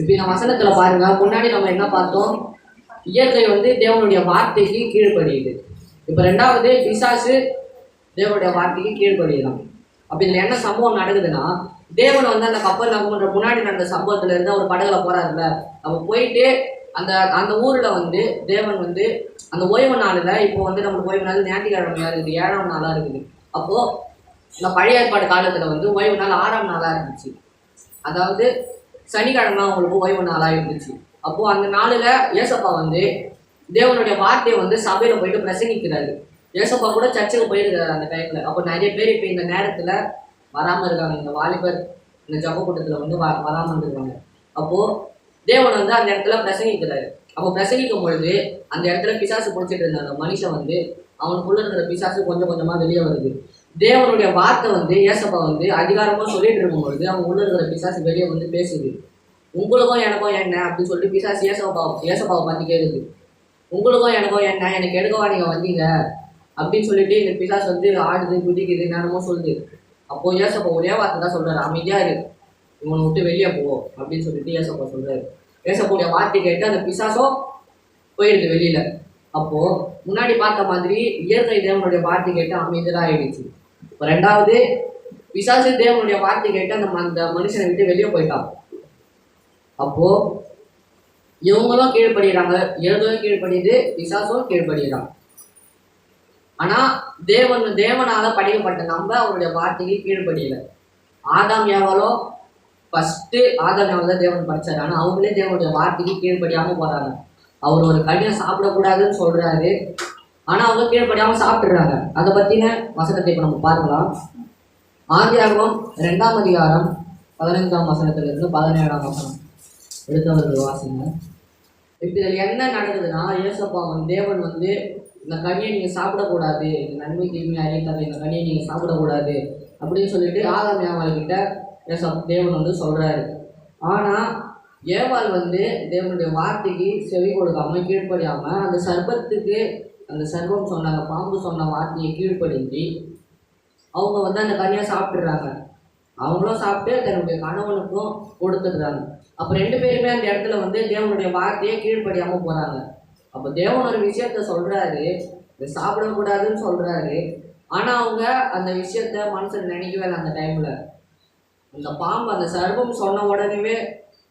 இப்போ இந்த வசனத்தில் பாருங்க முன்னாடி நம்ம என்ன பார்த்தோம்? இயற்கை வந்து தேவனுடைய வார்த்தைக்கு கீழ்படியுது இப்போ ரெண்டாவது பிசாசு தேவனுடைய வார்த்தைக்கு கீழ்ப்படியலாம். அப்போ இதில் என்ன சம்பவம் நடக்குதுன்னா தேவன் வந்து அந்த கப்பல் நம்ம முன்னாடி நடந்த சம்பவத்துல இருந்து அவர் படகுல போறாருல நம்ம போயிட்டு அந்த அந்த ஊரில் வந்து தேவன் வந்து அந்த ஓய்வு நாளில் இப்போ வந்து நம்மளுக்கு ஓய்வு நாள் ஞாயிற்றுக்கிழமையாக இருக்குது ஏழாம் நாளாக இருக்குது. அப்போது இந்த பழைய ஏற்பாடு காலத்தில் வந்து ஓய்வு நாள் ஆறாம் நாளாக இருந்துச்சு. அதாவது சனிக்கிழமை அவங்களுக்கு ஓய்வு நாளாக இருந்துச்சு. அப்போது அந்த நாளில் ஏசப்பா வந்து தேவனுடைய வார்த்தையை வந்து சபையில போயிட்டு பிரசங்கிக்கிறாரு. ஏசப்பா கூட சர்ச்சுக்கு போயிருக்காரு அந்த டைமில் அப்போ நிறைய பேர் இப்போ இந்த நேரத்தில் வராமல் இருக்காங்க. இந்த வாலிபர் இந்த ஜப கூட்டத்தில் வந்து வ வராமல் இருந்திருக்காங்க. அப்போது தேவன் வந்து அந்த இடத்துல பிரசங்கிக்கிறாரு. அப்போ பிரசங்கிக்கும் பொழுது அந்த இடத்துல பிசாசு பிடிச்சிட்டு இருந்த அந்த மனுஷன் வந்து அவனுக்குள்ளே இருக்கிற பிசாசு கொஞ்சம் கொஞ்சமாக வெளியே வருது. தேவனுடைய வார்த்தை வந்து ஏசப்பா வந்து அதிகாரமாக சொல்லிட்டு இருக்கும் பொழுது அவங்க உள்ள இருக்கிற பிசாசு வெளியே வந்து பேசுது. உங்களுக்கும் எனக்கும் என்ன? அப்படின்னு சொல்லிட்டு பிசாசு ஏசப்பா ஏசப்பாவை பார்த்து கேட்குது உங்களுக்கும் எனக்கும் என்ன? எனக்கு எடுக்கவா நீங்க வந்தீங்க? அப்படின்னு சொல்லிட்டு இந்த பிசாஸ் வந்து ஆடுது குதிக்குது நேரமோ சொல்லுது. அப்போ ஏசப்பா ஒரே வார்த்தை தான் சொல்கிறார் அமைதியாக இரு. இவனை விட்டு வெளியே போ. அப்படின்னு சொல்லிட்டு ஏசப்பா சொல்றாரு. ஏசப்பாவுடைய வார்த்தை கேட்டு அந்த பிசாசோ போயிடுது வெளியில். அப்போது முன்னாடி பார்த்த மாதிரி இயற்கை தேவனுடைய வார்த்தை கேட்டு அமைதியாக ஆயிடுச்சு ரெண்டாவது பிசாசு தேவனுடைய வார்த்தை கேட்டு அந்த அந்த மனுஷனை விட்டு வெளியே போயிட்டான். அப்போ இவங்களும் கீழ்படுகிறாங்க இயற்கையும் கீழ்படியுது பிசாசும் கீழ்படுகிறான் ஆனா தேவன் தேவனால படைக்கப்பட்ட நம்ம அவருடைய வார்த்தைக்கு கீழ்படியல ஆதாம் யாவாலோ ஃபஸ்ட்டு ஆதாம் யாவில் தான் தேவன் படிச்சாரு. ஆனா அவங்களே தேவனுடைய வார்த்தைக்கு கீழ்படியாமல் போறாங்க. அவர் ஒரு கனியை சாப்பிடக்கூடாதுன்னு சொல்றாரு. ஆனால் அவங்க கீழ்படியாமல் சாப்பிட்டுறாங்க. அதை பற்றின வசனத்தை இப்போ நம்ம பார்க்கலாம். ஆதியாகவும் ரெண்டாம் அதிகாரம் பதினைந்தாம் வசனத்திலிருந்து பதினேழாம் வசனம். எடுத்தவர்கள் வாசிங்க. இப்போ இதில் என்ன நடக்குதுன்னா ஏசப்பா வந்து தேவன் வந்து இந்த கனியை நீங்கள் சாப்பிடக்கூடாது. இந்த நன்மை தீமை அறிவித்தாங்க இந்த கனியை நீங்கள் சாப்பிடக்கூடாது. அப்படின்னு சொல்லிட்டு ஆதாம் ஏவாள் கிட்ட ஏசப் தேவன் வந்து சொல்கிறாரு ஆனால் ஏவாள் வந்து தேவனுடைய வார்த்தைக்கு செவி கொடுக்காம கீழ்ப்படியாமல் அந்த சர்ப்பத்துக்கு அந்த சர்வம் சொன்னாங்க பாம்பு சொன்ன வார்த்தையை கீழ்ப்படுத்தி அவங்க வந்து அந்த கனியை சாப்பிட்றாங்க அவங்களும் சாப்பிட்டு தன்னுடைய கணவனுக்கும் கொடுத்துடுறாங்க. அப்போ ரெண்டு பேருமே அந்த இடத்துல வந்து தேவனுடைய வார்த்தையை கீழ்ப்படியாமல் போகிறாங்க அப்போ தேவன் ஒரு விஷயத்த சொல்கிறாரு இதை சாப்பிடக்கூடாதுன்னு சொல்கிறாரு ஆனால் அவங்க அந்த விஷயத்த மனசில் நினைக்கவே இல்லை அந்த டைமில் அந்த பாம்பு அந்த சர்வம் சொன்ன உடனேவே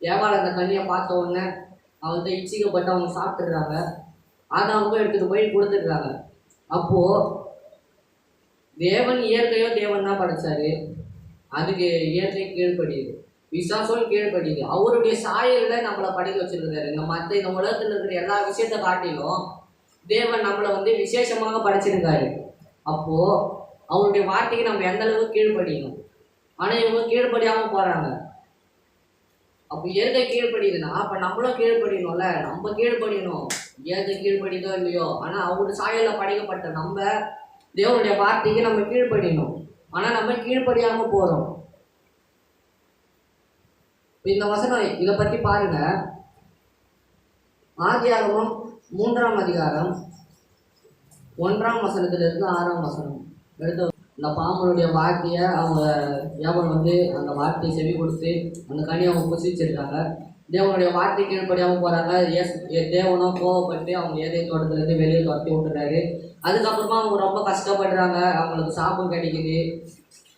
ஏவாள் அந்த கனியை பார்த்த உடனே அவங்கள்ட்ட இச்சிக்கப்பட்டு அவங்க சாப்பிட்றாங்க ஆதாமுக்கும் எடுத்துகிட்டு போய் கொடுத்துருக்காங்க. அப்போது தேவன் இயற்கையோ தேவன் தான் படைச்சாரு. அதுக்கு இயற்கை கீழ்படியுது விசாசோல் கீழ்படியுது அவருடைய சாயலில் நம்மளை படிக்க வச்சுருக்காரு. இந்த மற்ற இந்த உலகத்தில் இருக்கிற எல்லா விஷயத்தை காட்டிலும் தேவன் நம்மளை வந்து விசேஷமாக படைச்சிருக்காரு. அப்போது அவருடைய வார்த்தைக்கு நம்ம எந்த அளவுக்கு கீழ்படியணும் ஆனால் இவங்க கீழ்படியாமல் போகிறாங்க அப்போ இயற்கை கீழ்படியுதுன்னா அப்போ நம்மளும் கீழ்படியணும்ல நம்ம கீழ்படியணும் இயற்கை கீழ்படிதோ இல்லையோ? ஆனால் அவருடைய சாயல்ல படைக்கப்பட்ட நம்ம தேவனுடைய வார்த்தைக்கு நம்ம கீழ்ப்படியணும். ஆனா நம்ம கீழ்ப்படியாம போகிறோம் இந்த வசனம் இதை பற்றி பாருங்க. ஆதியாகமும் மூன்றாம் அதிகாரம் ஒன்றாம் வசனத்திலிருந்து ஆறாம் வசனம். எடுத்து இந்த பாம்பனுடைய வார்த்தையை அவங்க வியாபாரம் வந்து அந்த வார்த்தையை செவி கொடுத்து அந்த கனியை அவங்க புசிச்சிருக்காங்க. தேவனுடைய வார்த்தை கீழ்படியாமல் போகிறாங்க எஸ் தேவனோ தேவனும் கோவப்பட்டு அவங்க ஏதே தோட்டத்துலேருந்து வெளியே துரத்தி விட்டுறாரு அதுக்கப்புறமா அவங்க ரொம்ப கஷ்டப்படுறாங்க. அவங்களுக்கு சாபம் கிடைக்குது.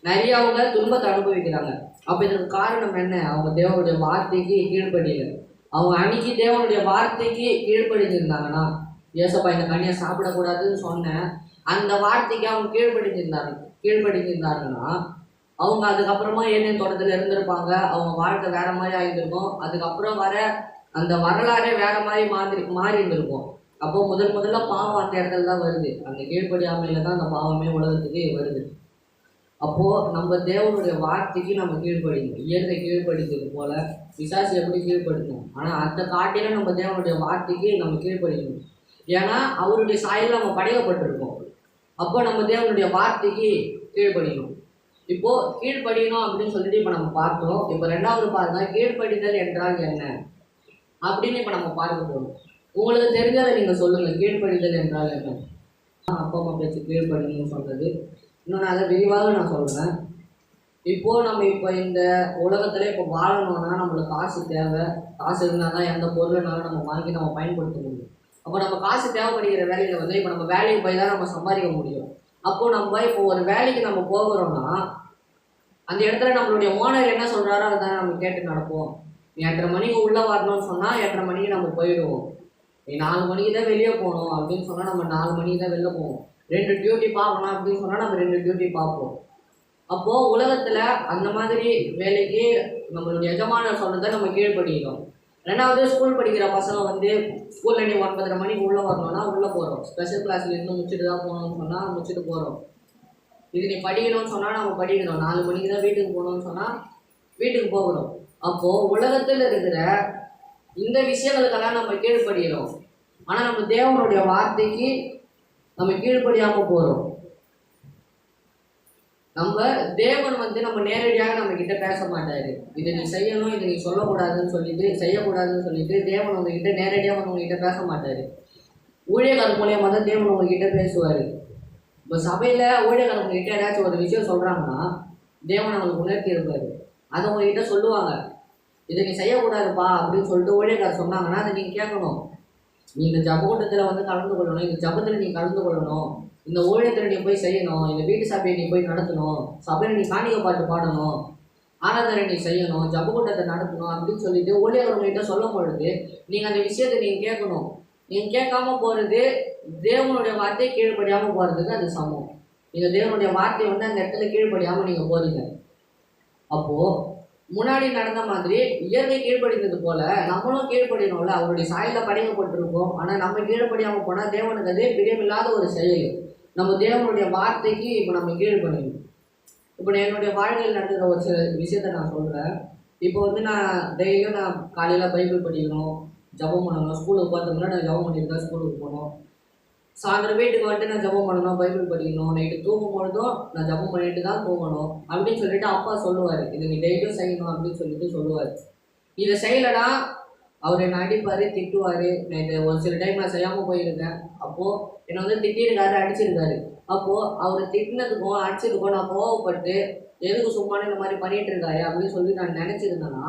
நிறைய அவங்க துன்பத்தை அனுபவிக்கிறாங்க. அப்போ இதற்கு காரணம் என்ன? அவங்க தேவனுடைய வார்த்தைக்கு கீழ்படியில் அவங்க அன்னைக்கு தேவனுடைய வார்த்தைக்கு கீழ்படிஞ்சிருந்தாங்கன்னா ஏசப்பா இந்த கனியை சாப்பிடக்கூடாதுன்னு சொன்னேன் அந்த வார்த்தைக்கு அவங்க கீழ்படிஞ்சிருந்தாங்க கீழ்படிஞ்சிருந்தாங்கன்னா அவங்க அதுக்கப்புறமா ஏனேன் தோட்டத்தில் இருந்திருப்பாங்க. அவங்க வாழ்க்கை வேற மாதிரி ஆயிருந்திருக்கும். அதுக்கப்புறம் வர அந்த வரலாறே வேற மாதிரி மாறி மாறி இருந்திருக்கும். அப்போ முதல் முதல்ல பாவம் அந்த இடத்துல தான் வருது. அந்த கீழ்ப்படியாமையில தான் அந்த பாவமே உலகத்துக்கு வருது. அப்போ நம்ம தேவனுடைய வார்த்தைக்கு நம்ம கீழ்ப்படிக்கணும். இயற்கை கீழ்ப்படிக்கிறது போல விசாசி எப்படி கீழ்ப்படுத்தணும் ஆனால் அந்த காட்டில நம்ம தேவனுடைய வார்த்தைக்கு நம்ம கீழ்ப்படிக்கணும். ஏன்னா அவருடைய சாயல் நம்ம படையப்பட்டிருக்கோம். அப்போ நம்ம தேவனுடைய வார்த்தைக்கு கீழ்ப்படிக்கணும். இப்போ கீழ்ப்படியணும் அப்படின்னு சொல்லிட்டு இப்போ நம்ம பார்த்தோம் இப்போ ரெண்டாவது பாருங்க கீழ்ப்படிதல் என்றால் என்ன? அப்படின்னு இப்போ நம்ம பார்க்க போகணும் உங்களுக்கு தெரிஞ்சதை நீங்கள் சொல்லுங்கள் கீழ்ப்படிதல் என்றால் என்ன? அப்பா அம்மா பேச்சு கீழ்ப்படின்னு சொல்கிறது இன்னும் நான் அதை விரிவாக நான் சொல்கிறேன் இப்போது நம்ம இப்போ இந்த உலகத்தில் இப்போ வாழணும்னா நம்மளுக்கு காசு தேவை. காசு இருந்தால் தான் எந்த பொருள்னாலும் நம்ம வாங்கி நம்ம பயன்படுத்த முடியும். அப்போ நம்ம காசு தேவைப்படுகிற வேலையில் வந்து இப்போ நம்ம வேலைக்கு போய் தான் நம்ம சம்பாதிக்க முடியும். அப்போ நம்ம இப்போ ஒரு வேலைக்கு நம்ம போகிறோம்னா அந்த இடத்துல நம்மளுடைய ஓனர் என்ன சொல்கிறாரோ அதான் நம்ம கேட்டு நடப்போம். நீ எட்டரை மணிக்கு உள்ளே வரணும்னு சொன்னால் எட்டரை மணிக்கு நம்ம போயிடுவோம். நீ நாலு மணிக்கு தான் வெளியே போகணும் அப்படின்னு சொன்னால் நம்ம நாலு மணிக்கு தான் வெளில போவோம். ரெண்டு டியூட்டி பார்க்கணும் அப்படின்னு சொன்னால் நம்ம ரெண்டு டியூட்டி பார்ப்போம். அப்போது உலகத்தில் அந்த மாதிரி வேலைக்கு நம்மளுடைய எஜமானர் சொன்னதை நம்ம கீழ்படுகிறோம் ரெண்டாவது ஸ்கூல் படிக்கிற பசங்க வந்து ஸ்கூலில் நீ ஒன்பதரை மணிக்கு உள்ளே வரணும்னா உள்ளே போகிறோம் ஸ்பெஷல் கிளாஸ்ல இருந்து முடிச்சுட்டு தான் போகணும்னு சொன்னால் முடிச்சுட்டு போகிறோம் இது நீ படிக்கணும்னு சொன்னால் நம்ம படிக்கணும். நாலு மணிக்கு தான் வீட்டுக்கு போகணும்னு சொன்னால் வீட்டுக்கு போகிறோம் அப்போது உலகத்தில் இருக்கிற இந்த விஷயங்களுக்கெல்லாம் நம்ம கீழ்ப்படுகிறோம் ஆனால் நம்ம தேவனுடைய வார்த்தைக்கு நம்ம கீழ்ப்படியாமல் போகிறோம் நம்ம தேவன் வந்து நம்ம நேரடியாக நம்ம கிட்ட பேச மாட்டாரு. இதை நீ செய்யணும் இதை நீ சொல்லக்கூடாதுன்னு சொல்லிட்டு செய்யக்கூடாதுன்னு சொல்லிட்டு தேவன் உங்ககிட்ட நேரடியாக வந்து உங்ககிட்ட பேச மாட்டாரு. ஊழியர்கள் மூலியமாக தான் தேவன் உங்ககிட்ட பேசுவார். இப்போ சபையில் ஊழியர்கள் உங்ககிட்ட ஏதாச்சும் ஒரு விஷயம் சொல்கிறாங்கன்னா தேவன் அவங்களுக்கு உணர்த்தி இருப்பார். அதை உங்ககிட்ட சொல்லுவாங்க. இதை நீ செய்யக்கூடாதுப்பா அப்படின்னு சொல்லிட்டு ஊழியக்காரர் சொன்னாங்கன்னா அதை நீங்கள் கேட்கணும். நீ இந்த ஜபக்கூட்டத்தில் வந்து கலந்து கொள்ளணும். இந்த ஜபத்தில் நீ கலந்து கொள்ளணும். இந்த ஊழியத்தில் நீ போய் செய்யணும் இந்த வீட்டு சபையை நீ போய் நடத்தணும் சபையில் நீ காணிக்க பாட்டு பாடணும் ஆராதனை நீ செய்யணும் ஜபக்கூட்டத்தை நடத்தணும் அப்படின்னு சொல்லிட்டு ஊழியர்கள்கிட்ட சொல்லும் பொழுது நீங்கள் அந்த விஷயத்தை நீங்கள் கேட்கணும். நீங்கள் கேட்காம போகிறது தேவனுடைய வார்த்தையை கீழ்ப்படியாமல் போகிறதுக்கு அது சமம். நீங்கள் தேவனுடைய வார்த்தையை வந்து அந்த இடத்துல கீழ்ப்படியாமல் நீங்கள் போறீங்க. அப்போது முன்னாடி நடந்த மாதிரி இயற்கை கீழ்ப்படிந்தது போல நம்மளும் கீழ்ப்படினோம்ல அவருடைய சாயலில் படைக்கப்பட்டிருக்கோம். ஆனால் நம்ம கீழ்ப்படியாமல் போனால் தேவனுக்கு அது பிரியமில்லாத ஒரு செயல். நம்ம தேவனுடைய வார்த்தைக்கு இப்போ நம்ம கீழ் பண்ணிக்கணும் இப்போ நான் என்னுடைய வாழ்க்கையில் நடக்கிற ஒரு சில விஷயத்த நான் சொல்கிறேன் இப்போ வந்து நான் டெய்லியும் நான் காலையில் பைபிள் படிக்கணும் ஜெபம் பண்ணணும் ஸ்கூலுக்கு பார்த்தோம்னா நான் ஜெபம் பண்ணிட்டு ஸ்கூலுக்கு போகணும். சாயந்தரம் வீட்டுக்கு வந்துட்டு நான் ஜெபம் பண்ணணும் பைபிள் படிக்கணும் நைட்டு தூங்கும் பொழுதும் நான் ஜெபம் பண்ணிட்டு தான் தூங்கணும். அப்படின்னு சொல்லிட்டு அப்பா சொல்லுவார். இது நீ டெய்லியும் செய்யணும் அப்படின்னு சொல்லிட்டு சொல்லுவார். இதை செய்யலைன்னா அவர் என்னை அடிப்பார் திட்டுவார். நான் இதை ஒரு சில டைம் நான் செய்யாமல் போயிருக்கேன் அப்போது என்னை வந்து திட்டிருக்காரு அடிச்சிருக்காரு. அப்போது அவர் திட்டினதுக்கும் அடிச்சதுக்கும் நான் கோவப்பட்டு எதுக்கு சும்மா இந்த மாதிரி பண்ணிட்டு இருக்காரு அப்படின்னு சொல்லி நான் நினச்சிருந்தேன்னா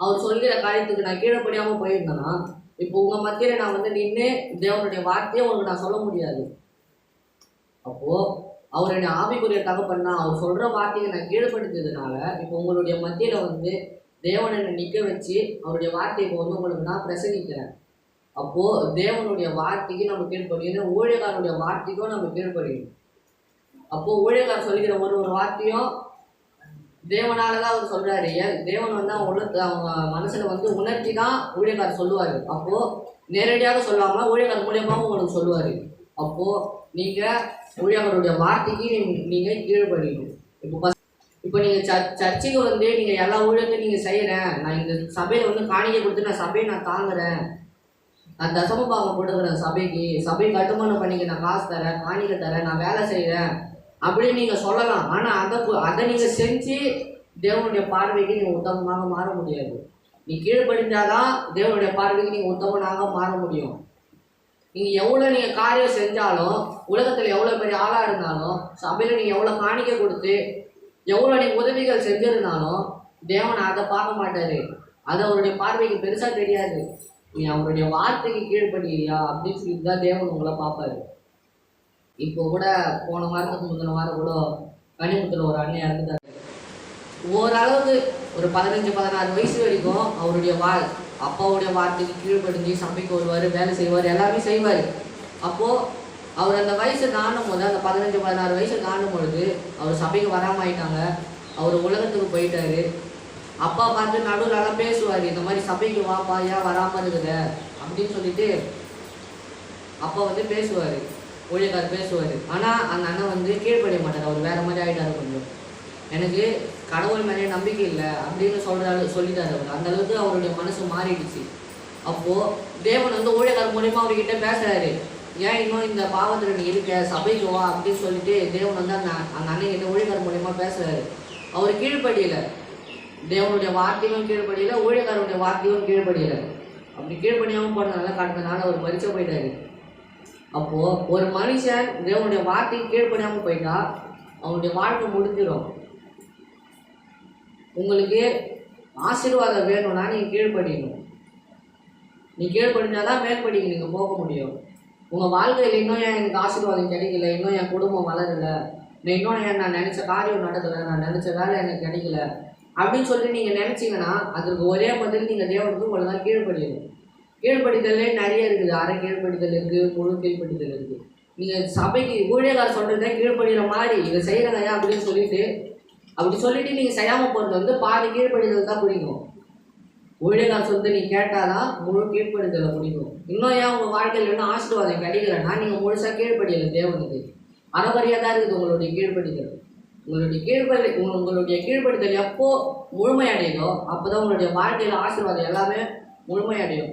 அவர் சொல்கிற காரியத்துக்கு நான் கீழப்படியாமல் போயிருந்தேன்னா இப்போ உங்கள் மத்தியில் நான் வந்து நின்று தேவனுடைய வார்த்தையை உங்களுக்கு நான் சொல்ல முடியாது. அப்போது அவர் என்னை ஆவிக்குரிய தகப்பன்னா அவர் சொல்கிற வார்த்தையை நான் கீழ்ப்படுத்ததுனால இப்போ உங்களுடைய மத்தியில் வந்து தேவன் என்னை நிற்க வச்சு அவருடைய வார்த்தையை இப்போ வந்து உங்களுக்கு நான் பிரசங்கிக்கிறேன். அப்போது தேவனுடைய வார்த்தைக்கு நம்ம கீழ்ப்படியணும் ஊழியக்காரனுடைய வார்த்தைக்கும் நம்ம கீழ்ப்படியணும். அப்போது ஊழியக்காரர் சொல்லிக்கிற ஒரு ஒரு வார்த்தையும் தேவனால தான் அவர் சொல்கிறாரு ஏன்? தேவன் வந்து அவங்க உள்ள அவங்க மனசில் வந்து உணர்த்தி தான் ஊழியக்காரர் சொல்லுவார். அப்போது நேரடியாக சொல்லாமல் ஊழியக்காரர் மூலியமாக உங்களுக்கு சொல்லுவார். அப்போ நீங்கள் ஊழியக்காரருடைய வார்த்தைக்கு நீங்கள் நீங்க இப்போ இப்போ நீங்க சர்ச் சர்ச்சுக்கு வந்து நீங்க எல்லா ஊழியத்தையும் நீங்க செய்யறேன். நான் இந்த சபையில வந்து காணிக்கை கொடுத்து நான் சபையை நான் தாங்குறேன். நான் தசம பாகம் கொடுக்குறேன் சபைக்கு. சபை கட்டுமானம் பண்ணிக்க நான் காசு தரேன் காணிக்கை தரேன் நான் வேலை செய்கிறேன் அப்படின்னு நீங்கள் சொல்லலாம். ஆனால் அதை அதை நீங்கள் செஞ்சு தேவனுடைய பார்வைக்கு நீங்கள் உத்தமமாக மாற முடியாது. நீ கீழ்படிஞ்சாதான் தேவனுடைய பார்வைக்கு நீங்கள் உத்தமனாக மாற முடியும். நீங்கள் எவ்வளோ நீங்கள் காரியம் செஞ்சாலும் உலகத்தில் எவ்வளோ பெரிய ஆளாக இருந்தாலும் சபையில் நீங்கள் எவ்வளோ காணிக்கை கொடுத்து எவ்வளோ நீ உதவிகள் செஞ்சிருந்தாலும் தேவன் அதை பார்க்க மாட்டாரு. அது அவருடைய பார்வைக்கு பெருசாக தெரியாது. நீ அவருடைய வார்த்தைக்கு கீழ்ப்படுகிறியா அப்படின்னு சொல்லிட்டு தான் தேவன் உங்களை பார்ப்பாரு. இப்போ கூட போன வாரத்துக்கு முந்தின வாரம் கூட கனிமுத்தில் ஒரு அண்ணன் இறந்துட்டாரு. ஓரளவுக்கு ஒரு பதினஞ்சு பதினாறு வயசு வரைக்கும் அவருடைய வா அப்பாவுடைய வார்த்தைக்கு கீழ்ப்படிஞ்சு சமைக்க வருவார் வேலை செய்வார் எல்லாமே செய்வார். அப்போது அவர் அந்த வயசு காணும் போது அந்த பதினஞ்சு பதினாறு வயசு காணும் பொழுது அவர் சபைக்கு வராமல் ஆயிட்டாங்க. அவர் உலகத்துக்கு போயிட்டாரு. அப்பா பார்த்து நடுவில் எல்லாம் பேசுவார் இந்த மாதிரி சபைக்கு வாப்பா ஏன் வராமல் இருக்குத அப்படின்னு சொல்லிட்டு அப்பா வந்து பேசுவார். ஊழியக்கார் பேசுவார். ஆனால் அந்த அண்ணன் வந்து கீழ்ப்படிய மாட்டார். அவர் வேற மாதிரி ஆயிட்டாரு கொஞ்சம். எனக்கு கடவுள் மேலே நம்பிக்கை இல்லை அப்படின்னு சொல்ற சொல்லிட்டார் அவர். அந்த அளவுக்கு அவருடைய மனசு மாறிடுச்சு. அப்போ தேவன் வந்து ஊழியக்கார் மூலியமா அவர்கிட்ட பேசுறாரு. ஏன் இன்னும் இந்த பாவத்துல நீ இருக்க சபைக்கு வா அப்படின்னு சொல்லிட்டு தேவன் வந்து அந்த அந்த அண்ணன் கிட்ட ஊழியக்காரர் மூலியமா பேசுறாரு. அவர் கீழ்ப்படியல. தேவனுடைய வார்த்தையும் கீழ்ப்படியல ஊழியக்காரனுடைய வார்த்தையும் கீழ்ப்படியல. அப்படி கீழ்ப்படியாம போனதுனால கடந்த அவர் மறிச்ச போயிட்டாரு. அப்போ ஒரு மனுஷன் தேவனுடைய வார்த்தைக்கு கீழ்படியாமல் போயிட்டா அவனுடைய வாழ்க்கை முடிஞ்சிடும். உங்களுக்கு ஆசீர்வாதம் வேணும்னா நீங்கள் கீழ்ப்படியணும். நீ கீழ்ப்படிஞ்சாதான் தான் மேற்படிக்கு நீங்கள் போக முடியும். உங்கள் வாழ்க்கையில் இன்னும் ஏன் எனக்கு ஆசீர்வாதம் கிடைக்கல? இன்னும் என் குடும்பம் வளரல. இன்னும் ஏன் நான் நினச்ச காரியம் நடக்கலை? நான் நினச்ச வேலை எனக்கு கிடைக்கல. அப்படின்னு சொல்லி நீங்கள் நினச்சிங்கன்னா அதுக்கு ஒரே பதில் நீங்கள் தேவனுக்கு உங்களை தான் கீழ்படியணும் கீழ்ப்படிதலே நிறைய இருக்குது. அரை கீழ்படிதல் இருக்குது முழு கீழ்படிதல் இருக்குது நீங்கள் சபைக்கு ஊழியக்கார் சொல்கிறத கீழ்படுகிற மாதிரி. இதை செய்கிறதையா அப்படின்னு சொல்லிட்டு அப்படி சொல்லிட்டு நீங்கள் செய்யாமல் போகிறது வந்து பாதி கீழ்ப்படிதல் தான் பிடிக்கும் ஊழியக்கார் சொல்லிட்டு நீ கேட்டாதான் முழு கீழ்ப்படிதலை முடியும் இன்னும் ஏன் உங்கள் வாழ்க்கையில் இன்னும் ஆசீர்வாதம் கிடைக்கலன்னா நீங்கள் முழுசாக கீழ்ப்படியலை தேவனுக்கு. அறவரியாக தான் இருக்குது உங்களுடைய கீழ்ப்படிதல். உங்களுடைய கீழ்ப்படி உங்களுடைய கீழ்ப்படுதல் எப்போ முழுமையடையுதோ அப்போ தான் உங்களுடைய வாழ்க்கையில் ஆசீர்வாதம் எல்லாமே முழுமையடையும்.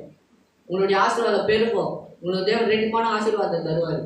உங்களுடைய ஆசீர்வாதம் பெருகும். உங்களுக்கு தேவன் ரெட்டிப்பான ஆசீர்வாதத்தை தருவார்.